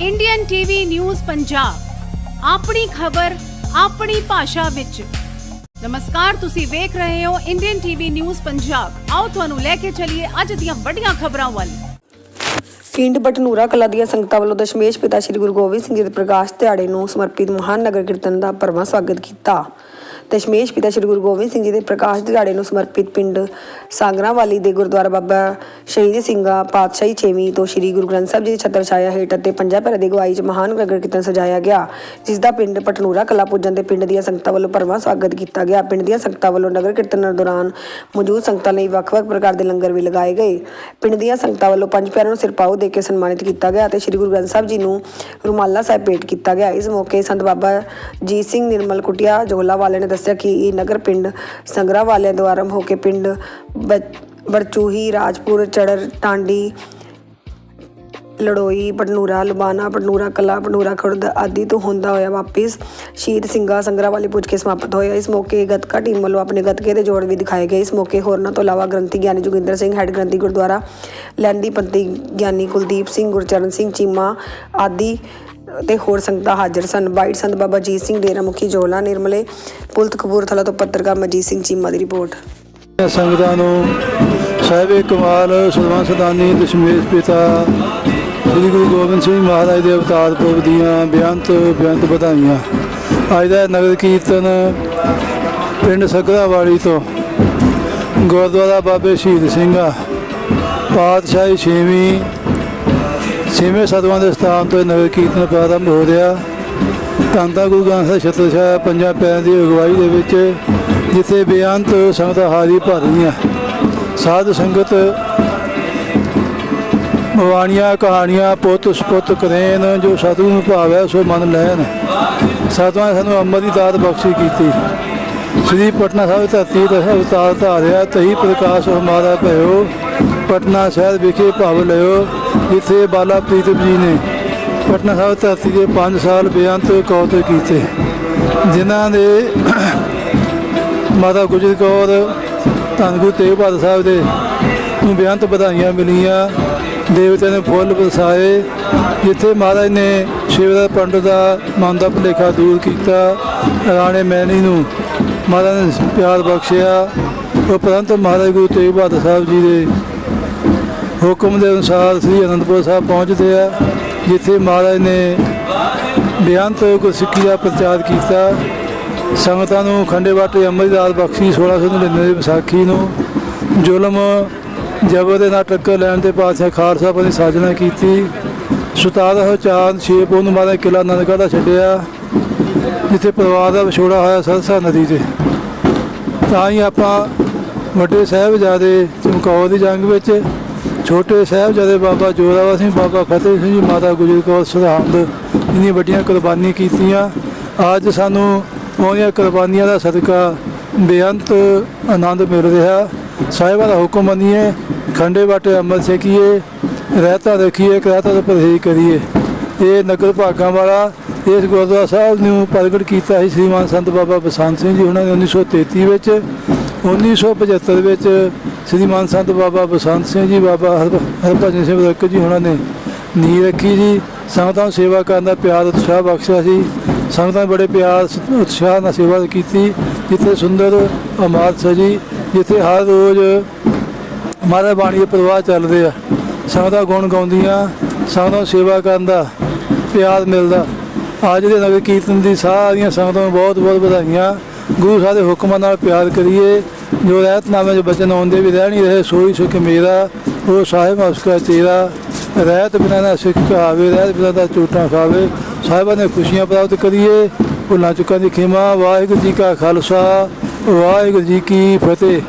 Indian TV news Punjab ਆਪਣੀ ਖਬਰ, ਆਪਣੀ ਭਾਸ਼ਾ ਵਿੱਚ। ਨਮਸਕਾਰ, ਤੁਸੀਂ ਵੇਖ ਰਹੇ ਹੋ ਇੰਡੀਅਨ ਟੀਵੀ ਨਿਊਜ਼ ਪੰਜਾਬ ਆਓ ਤੁਹਾਨੂੰ ਲੈ ਕੇ ਚੱਲੀਏ ਅੱਜ ਦੀਆਂ ਵੱਡੀਆਂ ਖਬਰਾਂ ਵੱਲ। ਪਿੰਡ ਬਟਨੂਰਾ ਕਲਾ ਦੀਆਂ ਸੰਗਤਾਂ ਵੱਲੋਂ ਦਸ਼ਮੇਸ਼ ਪਿਤਾ ਸ੍ਰੀ ਗੁਰੂ ਗੋਬਿੰਦ ਸਿੰਘ ਜੀ ਦੇ ਪ੍ਰਕਾਸ਼ ਦਿਹਾੜੇ ਨੂੰ ਸਮਰਪਿਤ ਮਹਾਨ ਨਗਰ ਕੀਰਤਨ ਦਾ ਭਰਵਾਂ ਸਵਾਗਤ ਕੀਤਾ। ਦਸ਼ਮੇਸ਼ ਪਿਤਾ ਸ੍ਰੀ ਗੁਰੂ ਗੋਬਿੰਦ ਸਿੰਘ ਜੀ ਦੇ ਪ੍ਰਕਾਸ਼ ਦਿਹਾੜੇ ਨੂੰ ਸਮਰਪਿਤ ਪਿੰਡ ਸਾਗਰਾਵਾਲੀ ਦੇ ਗੁਰਦੁਆਰਾ ਬਾਬਾ ਸ਼ਹੀਦ ਸਿੰਘਾ ਪਾਤਸ਼ਾਹੀ ਛੇਵੀਂ ਤੋਂ ਸ੍ਰੀ ਗੁਰੂ ਗ੍ਰੰਥ ਸਾਹਿਬ ਜੀ ਦੀ ਛਤਰ ਛਾਇਆ ਹੇਠ ਅਤੇ ਪੰਜਾਂ ਪਿਆਰਿਆਂ ਦੀ ਅਗਵਾਈ 'ਚ ਮਹਾਨ ਨਗਰ ਕੀਰਤਨ ਸਜਾਇਆ ਗਿਆ, ਜਿਸ ਦਾ ਪਿੰਡ ਪਟਨੂਰਾ ਕਲਾ ਪੁੱਜਣ ਦੇ ਪਿੰਡ ਦੀਆਂ ਸੰਗਤਾਂ ਵੱਲੋਂ ਭਰਵਾਂ ਸਵਾਗਤ ਕੀਤਾ ਗਿਆ। ਪਿੰਡ ਦੀਆਂ ਸੰਗਤਾਂ ਵੱਲੋਂ ਨਗਰ ਕੀਰਤਨ ਦੌਰਾਨ ਮੌਜੂਦ ਸੰਗਤਾਂ ਲਈ ਵੱਖ-ਵੱਖ ਪ੍ਰਕਾਰ ਦੇ ਲੰਗਰ ਵੀ ਲਗਾਏ ਗਏ। ਪਿੰਡ ਦੀਆਂ ਸੰਗਤਾਂ ਵੱਲੋਂ ਪੰਜ ਪਿਆਰਿਆਂ ਨੂੰ ਸਿਰਪਾਓ ਦੇ ਕੇ ਸਨਮਾਨਿਤ ਕੀਤਾ ਗਿਆ ਅਤੇ ਸ੍ਰੀ ਗੁਰੂ ਗ੍ਰੰਥ ਸਾਹਿਬ ਜੀ ਨੂੰ ਰੁਮਾਲਾ ਸਾਹਿਬ ਭੇਟ ਕੀਤਾ ਗਿਆ। ਇਸ ਮੌਕੇ ਸੰਤ ਬਾਬਾ ਜੀਤ ਸਿੰਘ ਨਿਰਮਲ ਕੁਟਿਆ ਜੋਲਾ ਵਾਲੇ ਨੇ ਦੱਸਿਆ ਕਿ ਇਹ ਨਗਰ ਪਿੰਡ ਸੰਗਰਾ ਵਾਲਿਆਂ ਦੁਆਰਾ ਹੋ ਕੇ ਪਿੰਡ ਬ- ਬਰਚੂਹੀ ਰਾਜਪੁਰ ਚੜਰ ਟਾਂਡੀ, ਲੜੋਈ, ਪਟਨੂਰਾ, ਲੁਬਾਨਾ, ਪਟਨੂਰਾ, ਕਲਾ, ਪਟਨੂਰਾ, ਖੁਰਦ ਆਦਿ ਤੋਂ ਹੁੰਦਾ ਹੋਇਆ ਵਾਪਿਸ ਸ਼ਹੀਦ ਸਿੰਘਾ ਸੰਗਰਾ ਵਾਲੀ ਪੁੱਜ ਕੇ ਸਮਾਪਤ ਹੋਇਆ। ਇਸ ਮੌਕੇ ਗੱਤਕਾ ਟੀਮ ਵੱਲੋਂ ਆਪਣੇ ਗੱਤਕੇ ਦੇ ਜੋੜ ਵੀ ਦਿਖਾਏ ਗਏ। ਇਸ ਮੌਕੇ ਹੋਰਨਾਂ ਤੋਂ ਇਲਾਵਾ ਗ੍ਰੰਥੀ ਗਿਆਨੀ ਜੋਗਿੰਦਰ ਸਿੰਘ, ਹੈੱਡ ਗ੍ਰੰਥੀ ਗੁਰਦੁਆਰਾ ਲੈਂਦੀ ਪੰਥੀ ਗਿਆਨੀ ਕੁਲਦੀਪ ਸਿੰਘ, ਗੁਰਚਰਨ ਸਿੰਘ, ਚੀਮਾ ਆਦਿ ਤੇ ਹੋਰ ਸੰਗਤਾਂ ਹਾਜ਼ਰ ਸਨ। ਬਾਈਟ ਸੰਤ ਬਾਬਾ ਜੀਤ ਸਿੰਘ ਡੇਰਾ ਮੁਖੀ ਜੋਲਾ, ਨਿਰਮਲੇ, ਪੁਲਤ ਕਪੂਰਥਲਾ ਤੋਂ ਪੱਤਰਕਾਰ ਮਜੀਤ ਸਿੰਘ ਚੀਮਾ ਦੀ ਰਿਪੋਰਟ। ਸੰਗਤਾਂ ਨੂੰ ਸਾਹਿਬੇ ਕਮਾਲ ਸੁਲਵਾਨ ਸਦਾਨੀ ਦਸ਼ਮੇਸ਼ ਪਿਤਾ ਸ੍ਰੀ ਗੁਰੂ ਗੋਬਿੰਦ ਸਿੰਘ ਮਹਾਰਾਜ ਦੇ ਅਵਤਾਰ ਪੁਰਬ ਦੀਆਂ ਬੇਅੰਤ ਬੇਅੰਤ ਵਧਾਈਆਂ। ਅੱਜ ਦਾ ਨਗਰ ਕੀਰਤਨ ਪਿੰਡ ਸਗਰਾਵਾਲੀ ਤੋਂ ਗੁਰਦੁਆਰਾ ਬਾਬੇ ਸ਼ਹੀਦ ਸਿੰਘਾ, ਪਾਤਸ਼ਾਹੀ ਛੇਵੀਂ, ਛੇਵੇਂ ਸਤਵਾਂ ਦੇ ਸਥਾਨ ਤੋਂ ਇਹ ਨਗਰ ਕੀਰਤਨ ਪ੍ਰਾਰੰਭ ਹੋ ਰਿਹਾ। ਧੰਦਾ ਗੁਰੂ ਗ੍ਰੰਥ ਸਾਹਿਬ ਛਤਰ ਸਾਹਿਬ ਪੰਜਾਂ ਪਿਆਰਿਆਂ ਦੀ ਅਗਵਾਈ ਦੇ ਵਿੱਚ ਜਿੱਥੇ ਬੇਅੰਤ ਸੰਗਤਾਂ ਹਾਜ਼ਰੀ ਭਰ ਰਹੀਆਂ। ਸਾਧ ਸੰਗਤ ਬਾਣੀਆਂ ਕਹਾਣੀਆਂ, ਪੁੱਤ ਸੁਪੁੱਤ ਕਰੇਨ, ਜੋ ਸਤਿਗੁਰੂ ਨੂੰ ਭਾਵੈ ਸੋ ਮਨ ਲੈਣ। ਸਾਧੂਆਂ ਨੇ ਸਾਨੂੰ ਅੰਮ੍ਰਿਤ ਦੀ ਦਾਤ ਬਖਸ਼ੀ ਕੀਤੀ। ਸ੍ਰੀ ਪਟਨਾ ਸਾਹਿਬ ਧਰਤੀ ਤੇ ਅਵਤਾਰ ਧਾਰਿਆ ਤਹੀ ਪ੍ਰਕਾਸ਼ ਹਮਾਰਾ ਭਇਓ। ਪਟਨਾ ਸ਼ਹਿਰ ਵਿਖੇ ਭਾਵ ਲਿਓ, ਜਿੱਥੇ ਬਾਲਾ ਪ੍ਰੀਤਮ ਜੀ ਨੇ ਪਟਨਾ ਸਾਹਿਬ ਧਰਤੀ ਦੇ 5 ਸਾਲ ਬੇਅੰਤ ਕੌਤੇ ਕੀਤੇ, ਜਿਨ੍ਹਾਂ ਦੇ ਮਾਤਾ ਗੁਜਰ ਕੌਰ, ਧੰਨ ਗੁਰੂ ਤੇਗ ਬਹਾਦਰ ਸਾਹਿਬ ਦੇ ਨੂੰ ਬੇਅੰਤ ਵਧਾਈਆਂ ਮਿਲੀਆਂ, ਦੇਵਤਿਆਂ ਨੇ ਫੁੱਲ ਵਰਸਾਏ ਜਿੱਥੇ ਮਹਾਰਾਜ ਨੇ ਸ਼ਿਵਦਾ ਪੰਡਤ ਦਾ ਮਨ ਦਾ ਭੁਲੇਖਾ ਦੂਰ ਕੀਤਾ, ਰਾਣੇ ਮੈਣੀ ਨੂੰ ਮਹਾਰਾਜ ਨੇ ਪਿਆਰ ਬਖਸ਼ਿਆ, ਉਪਰੰਤ ਮਹਾਰਾਜ ਗੁਰੂ ਤੇਗ ਬਹਾਦਰ ਸਾਹਿਬ ਜੀ ਦੇ ਹੁਕਮ ਦੇ ਅਨੁਸਾਰ ਸ੍ਰੀ ਅਨੰਦਪੁਰ ਸਾਹਿਬ ਪਹੁੰਚਦੇ ਆ। ਜਿੱਥੇ ਮਹਾਰਾਜ ਨੇ ਬੇਅੰਤ ਗੁਰਸਿੱਖੀ ਦਾ ਪ੍ਰਚਾਰ ਕੀਤਾ, ਸੰਗਤਾਂ ਨੂੰ ਖੰਡੇ ਬਾਟੇ ਅੰਮ੍ਰਿਤਦਾਸ ਬਖਸ਼ੀ 1699 ਦੀ ਵਿਸਾਖੀ ਨੂੰ ਜ਼ੁਲਮ, ਜਬਰ ਦੇ ਨਾਲ ਟੱਕਰ ਲੈਣ ਤੇ ਪਾਤਸ਼ਾਹ ਖਾਲਸਾ ਪੰਥ ਦੀ ਸਾਜਨਾ ਕੀਤੀ। ਸੁਤਾਰਾ ਹੋ ਚਾਂਦ ਛੇਪ ਉਹਨੂੰ ਮਾਦਾ ਕਿਲਾ ਨਨਕਾ ਦਾ ਛੱਡਿਆ, ਜਿੱਥੇ ਪਰਿਵਾਰ ਦਾ ਵਿਛੋੜਾ ਹੋਇਆ ਸਰਸਾ ਨਦੀ ਤੇ। ਤਾਂ ਹੀ ਆਪਾਂ ਵੱਡੇ ਸਾਹਿਬਜ਼ਾਦੇ ਚਮਕੌਰ ਦੀ ਜੰਗ ਵਿੱਚ ਛੋਟੇ ਸਾਹਿਬਜ਼ਾਦੇ ਬਾਬਾ ਜੋਰਾਵਰ ਸਿੰਘ, ਬਾਬਾ ਫਤਿਹ ਸਿੰਘ ਜੀ, ਮਾਤਾ ਗੁਜਰ ਕੌਰ ਸਰਹੰਦ, ਇੰਨੀਆਂ ਵੱਡੀਆਂ ਕੁਰਬਾਨੀ ਕੀਤੀਆਂ। ਅੱਜ ਸਾਨੂੰ ਉਹਦੀਆਂ ਕੁਰਬਾਨੀਆਂ ਦਾ ਸਦਕਾ ਬੇਅੰਤ ਆਨੰਦ ਮਿਲ ਰਿਹਾ। ਸਾਹਿਬਾਂ ਦਾ ਹੁਕਮ ਮੰਨੀਏ, ਖੰਡੇ ਬਾਟੇ ਅੰਮ੍ਰਿਤ ਛਕੀਏ, ਰਹਿਤਾ ਰੱਖੀਏ ਰਹਿਤਾ ਦਾ ਪਰਹੇਜ਼ ਕਰੀਏ। ਇਹ ਨਗਰ ਭਾਗਾਂ ਵਾਲਾ ਇਸ ਗੁਰਦੁਆਰਾ ਸਾਹਿਬ ਨੂੰ ਪ੍ਰਗਟ ਕੀਤਾ ਸੀ ਸ੍ਰੀਮਾਨ ਸੰਤ ਬਾਬਾ ਬਸੰਤ ਸਿੰਘ ਜੀ, ਉਹਨਾਂ ਨੇ 1933 ਵਿੱਚ। 1975 ਵਿੱਚ ਸ੍ਰੀਮਾਨ ਸੰਤ ਬਾਬਾ ਬਸੰਤ ਸਿੰਘ ਜੀ, ਬਾਬਾ ਹਰ- ਹਰਭਜਨ ਸਿੰਘ ਵਰਕ ਜੀ ਉਹਨਾਂ ਨੇ ਨੀਂਹ ਰੱਖੀ ਜੀ। ਸੰਗਤਾਂ ਨੂੰ ਸੇਵਾ ਕਰਨ ਦਾ ਪਿਆਰ ਉਤਸ਼ਾਹ ਬਖਸ਼ਿਆ ਸੀ। ਸੰਗਤਾਂ ਨੇ ਬੜੇ ਪਿਆਰ, ਉਤਸ਼ਾਹ ਨਾਲ ਸੇਵਾ ਕੀਤੀ। ਜਿੱਥੇ ਸੁੰਦਰ ਇਮਾਰਤ ਸਜੀ ਜਿੱਥੇ ਹਰ ਰੋਜ਼ ਮਹਾਰਾਜ ਬਾਣੀ ਦੇ ਪ੍ਰਵਾਹ ਚੱਲਦੇ ਆ। ਸੰਗਤਾਂ ਗੁਣ ਗਾਉਂਦੀਆਂ, ਸੰਗਤਾਂ ਨੂੰ ਸੇਵਾ ਕਰਨ ਦਾ ਪਿਆਰ ਮਿਲਦਾ। ਅੱਜ ਦੇ ਨਗਰ ਕੀਰਤਨ ਦੀ ਸਾਰੀਆਂ ਸੰਗਤਾਂ ਨੂੰ ਬਹੁਤ ਬਹੁਤ ਵਧਾਈਆਂ। ਗੁਰੂ ਸਾਹਿਬ ਦੇ ਹੁਕਮਾਂ ਨਾਲ ਪਿਆਰ ਕਰੀਏ, ਜੋ ਰਹਿਤਨਾਮੇ ਦੇ ਬਚਨ ਆਉਂਦੇ ਵੀ ਰਹਿਣੀ ਰਹੇ, ਸੋਈ ਸੁਖ ਮੇਰਾ, ਉਹ ਸਾਹਿਬ ਅਸਕਾ ਤੇਰਾ। ਰਹਿਤ ਬਿਨਾਂ ਦਾ ਸਿੱਖ ਕਹਾਵੇ, ਰਹਿਤ ਬਿਨਾਂ ਦਾ ਝੂਠਾ ਖਾਵੇ। ਸਾਹਿਬਾਂ ਨੇ ਖੁਸ਼ੀਆਂ ਪ੍ਰਾਪਤ ਕਰੀਏ, ਭੁੱਲਾਂ ਚੁੱਕਾਂ ਦੀ ਖਿਮਾ। ਵਾਹਿਗੁਰੂ ਜੀ ਕਾ ਖਾਲਸਾ, ਵਾਹਿਗੁਰੂ ਜੀ ਕੀ ਫਤਿਹ।